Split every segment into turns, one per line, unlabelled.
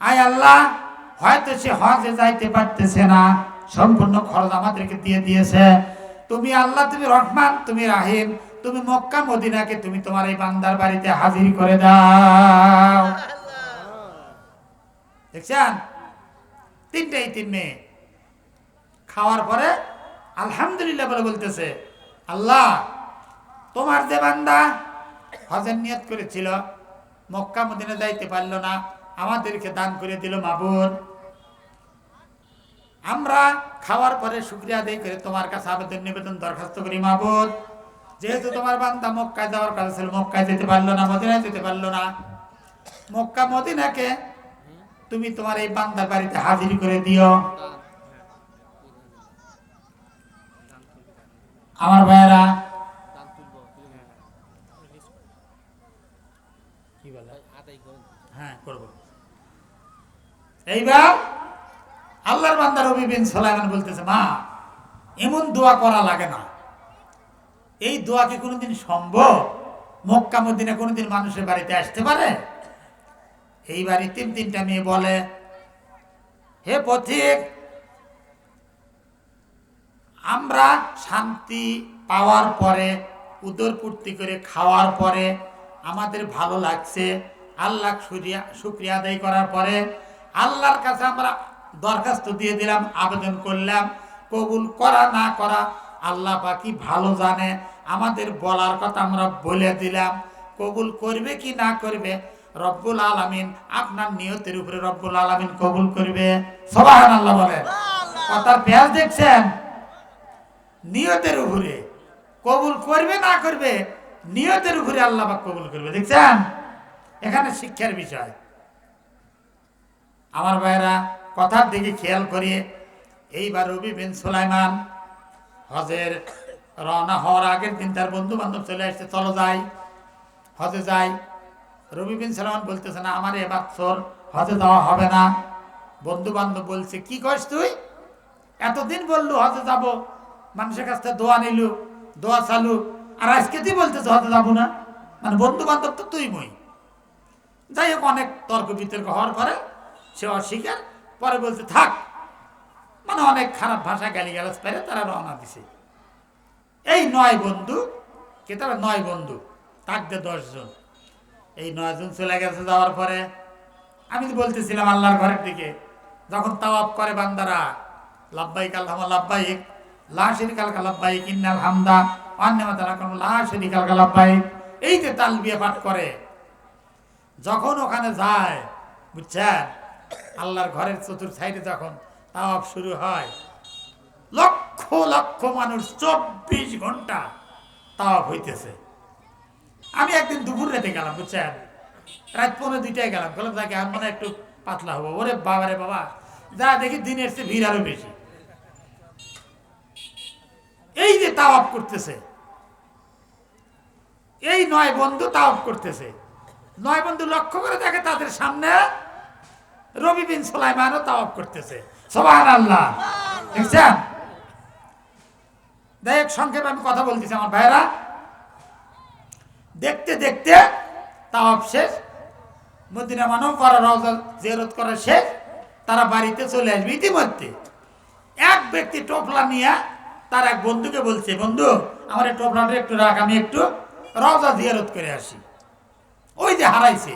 আয় আল্লাহ, হয়তো সে হজে যাইতে পারতেছে না। সম্পূর্ণ খরচ আমাদেরকে দিয়ে দিয়েছে। তুমি আল্লাহ, তুমি রহমান, তুমি রাহিম, তুমি মক্কা, মদিনাকে তুমি তোমার এই বান্দার বাড়িতে হাজির করে দাও। দেখছেন? তিনটেই তিন মেয়ে। খাওয়ার পরে আলহামদুলিল্লাহ বলে বলতেছে, আল্লাহ, তোমার যে বান্দা হজের নিয়ত করেছিল, মক্কা, মদিনা যাইতে পারল না আমাদেরকে দান করে দিল মাবুন আমরা খাওয়ার পরে শুক্রিয়া আদায় করে তোমার কাছে আবেদন নিবেদন দরখাস্ত করি মাবুদ যেহেতু তোমার বান্দা মক্কায় যাওয়ার কথা ছিল মক্কায় যেতে পারল না মদিনায় যেতে পারল না। মক্কা মদিনাকে তুমি তোমার এই বান্দার বাড়িতে হাজির করে দিও। আমার ভাইয়েরা হ্যাঁ করব। এইবার আল্লাহর বান্দা রবি বিন সালাইমান বলতেছে, মা, এমন দোয়া করা লাগে না। এই দোয়া কি কোনোদিন সম্ভব? মক্কা, মদিনা কোনোদিন মানুষের বাড়িতে আসতে পারে? এই বাড়ি তিন তিনটা মেয়ে বলে, হে পথিক, আমরা শান্তি পাওয়ার পরে, উদর পূর্তি করে খাওয়ার পরে, আমাদের ভালো লাগছে, আল্লাহ সুরিয়া শুক্রিয়া আদায় করার পরে আল্লাহর কাছে আমরা দরখাস্ত দিয়ে দিলাম, আবেদন করলাম, কবুল করা না করা আল্লাহ বাকি ভালো জানে। আমাদের বলার কথা আমরা বলে দিলাম, কবুল করবে কি না করবে? রব্বুল আলামিন আপনার নিয়তের উপরে রব্বুল আলামিন কবুল করবে। সবাহান আল্লাহ বলে। কথার পেঁয়াজ দেখছেন? নিয়তের উপরে। কবুল করবে না করবে? নিয়তের উপরে আল্লাহ কবুল করবে। দেখছেন? এখানে শিক্ষার বিষয়। আমার ভাইরা কথার দিকে খেয়াল করিয়ে, এইবার রবি বিন সুলাইমান হজের রওনা হওয়ার আগের দিন তার বন্ধু বান্ধব চলে আসছে, চলো যাই, হজে যাই। রবি বিন সালমান বলতেছে, না, আমার এবার তোর হজে যাওয়া হবে না। বন্ধু বান্ধব বলছে, কি করিস তুই? এতদিন বললু হজে যাব, মানুষের কাছ থেকে দোয়া নিলু, দোয়া চালু, আর আজকে তুই বলতেছ হজে যাব না? মানে বন্ধু বান্ধব তো তুই মই। যাই হোক, অনেক তর্ক বিতর্ক হওয়ার পরে সে অস্বীকার, পরে বলছে, থাক। মানে অনেক খারাপ ভাষা গালি গালাজ পেরে তারা রওনা দিছে। এই নয় বন্ধু, কে তারা? নয় বন্ধু থাকতে দশজন এই নয়জন চলে গেছে যাওয়ার পরে, আমি তো বলতেছিলাম আল্লাহর ঘরের দিকে, যখন তাওয়াব করে বান্দারা লাভবাইক আল্লাহ লাভবাইক লা শরিকাল লাভবাইক ইন্নাল হামদা, অন্যমা তারা কোন, লা শরিকাল লাভবাইক এই যে তালবিয়া পাঠ করে, যখন ওখানে যায়, বুঝছেন আল্লাহর ঘরের চতুর সাইডে যখন তাওয়াব শুরু হয়, লক্ষ লক্ষ মানুষ চব্বিশ ঘণ্টা তাওয়াব হইতেছে। আমি একদিন দুপুর রাতে গেলাম, বুঝছেন? রাত পনেরো দুইটায় গেলাম গেলাম তাকে আর মানে একটু পাতলা হব। ওরে বাবা রে বাবা, যা দেখি দিনের চেয়ে ভিড় আরও বেশি। এই যে তাওয়াব করতেছে, এই নয় বন্ধু তাওয়াব করতেছে। নয় বন্ধু লক্ষ্য করে দেখে তাদের সামনে রবি বিন সোলাইমানও তাওয়াব করতেছে। সবান আল্লাহ দেখছেন দেখ সংক্ষেপে আমি কথা বলতেছি আমার ভাইরা দেখতে দেখতে তাওয়াব শেষ, মদিনা মানব করা রওজা জিয়ারত করা শেষ, তারা বাড়িতে চলে আসবে ইতিমধ্যে। এক ব্যক্তি টোপলা নিয়ে তার এক বন্ধুকে বলছে, বন্ধু, আমার এই টোপলাটা একটু রাখ, আমি একটু রওজা জিয়ারত করে আসি। ওই যে হারাইছে।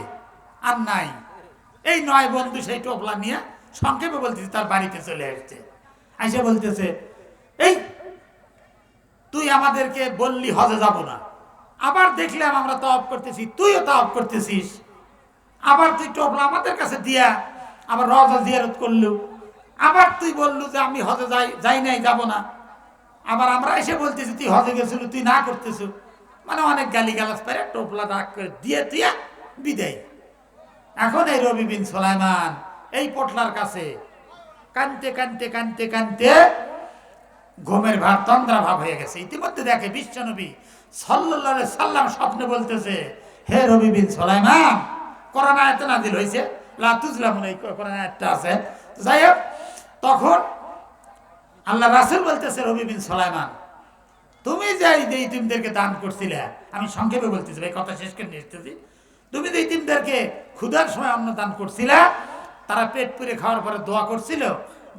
আর নাই। এই নয় বন্ধু সেই টোপলা নিয়ে সংক্ষেপে বলতেছে, তার বাড়িতে চলে আসছে। আইসে বলতেছে, এই, তুই আমাদেরকে বললি হজে যাব না। আবার দেখলাম আমরা তো অফ করতেছি, তুইও তো অফ করতেছিস। আবার তুই টোপলা আমাদের কাছে দিয়া আবার রজা জিয়ারত করলু। আবার তুই বললু যে আমি হজে যাই যাই নাই, যাব না। আবার আমরা এসে বলতেছি, তুই হজে গেছিল, তুই না করতেছ। মানে অনেক গালি গালাজ পেরে টোপলা ডাক করে দিয়ে দিয়া বিদায়। এখন এই রবি বিন সোলাইমান, এই পটলার কাছে কানতে কানতে কানতে কানতে ঘুমের ভাব তন্দ্রা ভাব হয়ে গেছে। ইতিমধ্যে দেখে বিশ্বনবী সাল্লাল্লাহু আলাইহি সাল্লাম স্বপ্নে বলতেছে, হে রবি বিন সোলাইমান করোনা এত নাজিল হয়েছে লাতুজলাম এই করোনা একটা আছে। যাই হোক, তখন আল্লাহ রাসূল বলতেছে, রবি বিন সোলাইমান, তুমি যে এই যে ইতিমদেরকে দান করছিলে। আমি সংক্ষেপে বলতেছি, ভাই, কথা শেষ করে নিয়ে এসতেছি তুমি যে ইতিমদেরকে ক্ষুধার সময় অন্ন দান করছিলে, তারা পেট পুরে খাওয়ার পরে দোয়া করছিল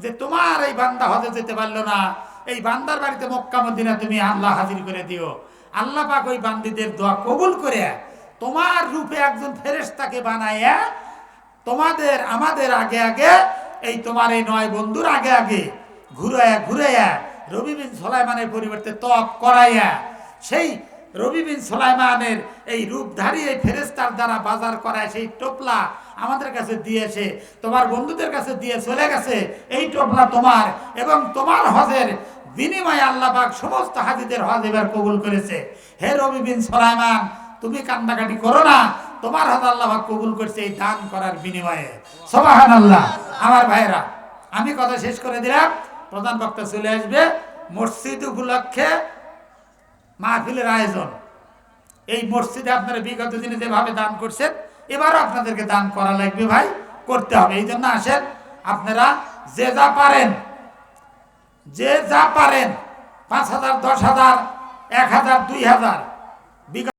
যে তোমার এই বান্দা হজে যেতে পারল না। এই বান্দার বাড়িতে মক্কা, মদিনা তুমি আল্লাহ হাজির করে দিও। আল্লাহ পাক ওই বান্দিদের দোয়া কবুল করে তোমার রূপে একজন ফেরেশতাকে বানাইয়া তোমাদের, আমাদের আগে আগে, এই তোমার এই নয় বন্ধুর আগে আগে ঘুরাইয়া ঘুরাইয়া রবি বিন সোলাইমানের পরিবর্তে তপ করাইয়া সেই রবি বিন সোলাইমানের এই রূপধারী এই ফেরেস্তার দ্বারা বাজার করায় সেই টোপলা আমাদের কাছে দিয়েছে, তোমার বন্ধুদের কাছে দিয়ে চলে গেছে, এই টোপলা তোমার এবং তোমার হজের বিনিময়ে আল্লাপাক সমস্ত হাজিদের হজ এবার কবুল করেছে। হে রবি বিন সোলাইমান, তুমি কান্নাকাটি করো না, তোমার হাত আল্লাহ কবুল করছে এই দান করার বিনিময়ে। সবাহান আল্লাহ আমার ভাইরা আমি কথা শেষ করে দিলাম, প্রধান বক্তা চলে আসবে মসজিদ উপলক্ষে মাহফিলের আয়োজন। এই মসজিদে আপনারা বিগত দিনে যেভাবে দান করছেন, এবারও আপনাদেরকে দান করা লাগবে ভাই, করতে হবে। এই জন্য আসেন, আপনারা যে যা পারেন, যে যা পারেন, পাঁচ হাজার, দশ হাজার, এক হাজার, দুই হাজার